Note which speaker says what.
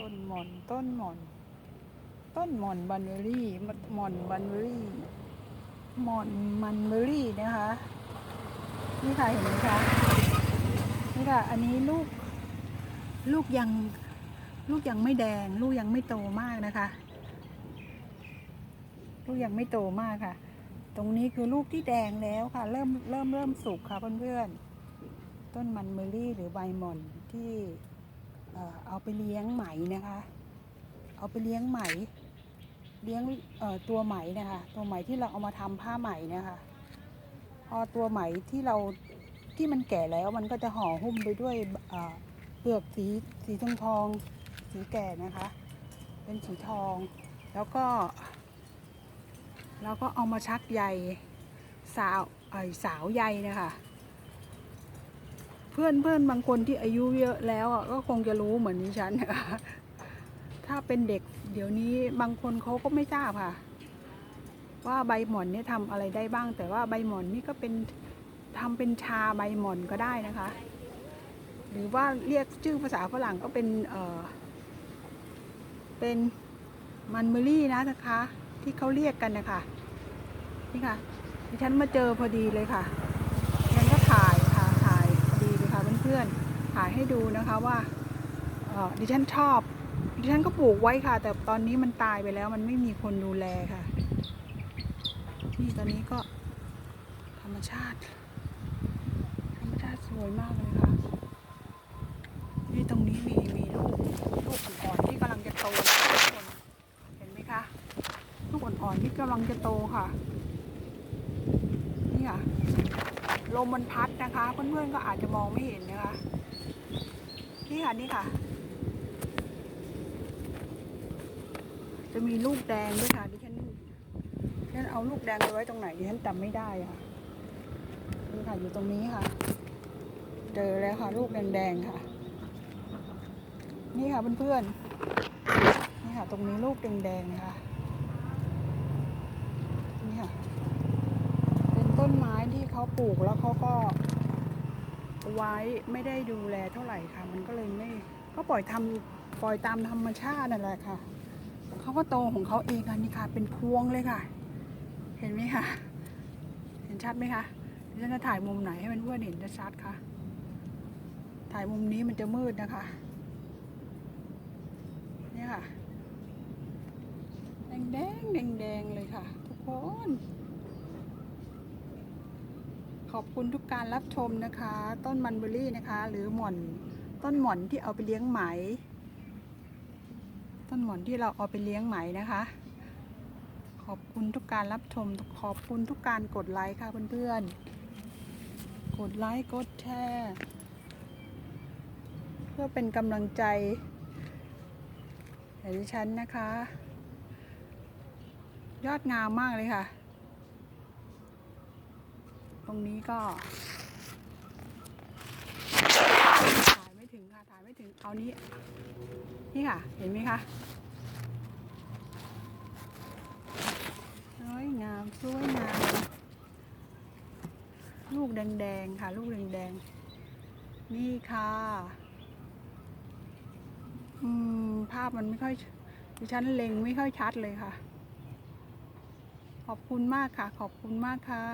Speaker 1: ต้นหม่อนต้นหม่อน ต้นหม่อนบันเบอรี่หม่อนบันเบอรี่หม่อนมันเบอรี่นะคะ นี่ค่ะเห็นไหมคะนี่ค่ะ อันนี้ลูก ลูกยังลูกยังไม่แดง ลูกยังไม่โตมากนะคะ ลูกยังไม่โตมากค่ะ ตรงนี้คือลูกที่แดงแล้วค่ะ เริ่มเริ่มเริ่มสุกค่ะเพื่อนๆต้นมันเมอรี่หรือใบหม่อนที่ เอ่อเอาไปเลี้ยงไหมนะคะ เอาไปเลี้ยงไหม เลี้ยงตัวไหมนะคะ ตัวไหมที่เราเอามาทำผ้าไหมนะคะ พอตัวไหมที่เราที่มันแก่แล้วมันก็จะห่อหุ้มไปด้วยเปลือกสีสีทองทองสีแก่นะคะ เป็นสีทอง แล้วก็ แล้วก็เอามาชักใยสาวไอสาวใยนะคะ เพื่อนเพื่อนบางคนที่อายุเยอะแล้วอะก็คงจะรู้เหมือนดิฉันนะคะถ้าเป็นเด็กเดี๋ยวนี้บางคนเขาก็ไม่ทราบค่ะ ว่าใบหม่อนเนี่ยทำอะไรได้บ้าง แต่ว่าใบหม่อนนี่ก็เป็นทำเป็นชาใบหม่อนก็ได้นะคะ หรือว่าเรียกชื่อภาษาฝรั่งก็เป็นเออเป็นมันเมอรี่นะนะคะ ที่เขาเรียกกันนะคะนี่ค่ะดิฉันมาเจอพอดีเลยค่ะดิฉันก็ถ่ายค่ะถ่ายพอดีเลยค่ะเพื่อนๆถ่ายให้ดูนะคะว่าดิฉันชอบ ดิฉันก็ปลูกไว้ค่ะ แต่ตอนนี้มันตายไปแล้วมันไม่มีคนดูแลค่ะ นี่ตอนนี้ก็ธรรมชาติ ธรรมชาติสวยมากเลยค่ะ นี่ตรงนี้มีมีลูกลูกอ่อนๆที่กำลังจะโตทุกคนเห็นไหมคะลูกอ่อนๆที่กำลังจะโตค่ะ นี่ค่ะ ล มมันพัดนะคะ เพื่อนๆก็อาจจะมองไม่เห็นนะคะ นี่ค่ะนี่ค่ะ จะมีลูกแดงด้วยค่ะดิฉันดิฉันเอาลูกแดงไปไว้ตรงไหนดิฉันจำไม่ได้ค่ะนี่ค่ะอยู่ตรงนี้ค่ะ เจอแล้วค่ะ ลูกแดงๆค่ะ นี่ค่ะเพื่อนๆนี่ค่ะ ตรงนี้ลูกแดงๆค่ะ นี่ค่ะ เป็นต้นไม้ที่ เขาปลูกแล้วเขาก็ไว้ไม่ได้ดูแลเท่าไหร่ค่ะ มันก็เลยไม่ก็ปล่อยทำปล่อยตามธรรมชาตินั่นแหละค่ะเขาก็โตของเขาเองค่ะนี่ค่ะ เป็นพวงเลยค่ะ เห็นไหมคะเห็นชัดไหมคะดิฉันจะถ่ายมุมไหนให้มันเพื่อนเห็นชัดค่ะ ถ่ายมุมนี้มันจะมืดนะคะเนี่ยค่ะ แดงแดงแดงแดงเลยค่ะ ทุกคน ขอบคุณทุกการรับชมนะคะ ต้นมันเบอรี่นะคะ หรือหม่อนต้นหม่อนที่เอาไปเลี้ยงไหม ต้นหม่อนที่เราเอาไปเลี้ยงไหมนะคะ ขอบคุณทุกการรับชม ขอบคุณทุกการกดไลค์ค่ะเพื่อนๆ กดไลค์กดแชร์เพื่อเป็นกำลังใจให้ดิฉันนะคะ ยอดงามมากเลยค่ะ รงนี้ก็ถ่ายไม่ถึงค่ะถ่ายไม่ถึงเอานี้ นี่ค่ะ เห็นไหมคะสวยงามสวยงามลูกแดงๆค่ะ ลูกแดงๆนี่ค่ะ อืม ภาพมันไม่ค่อยดิฉันเล็งไม่ค่อยชัดเลยค่ะ ขอบคุณมากค่ะ ขอบคุณมากค่ะ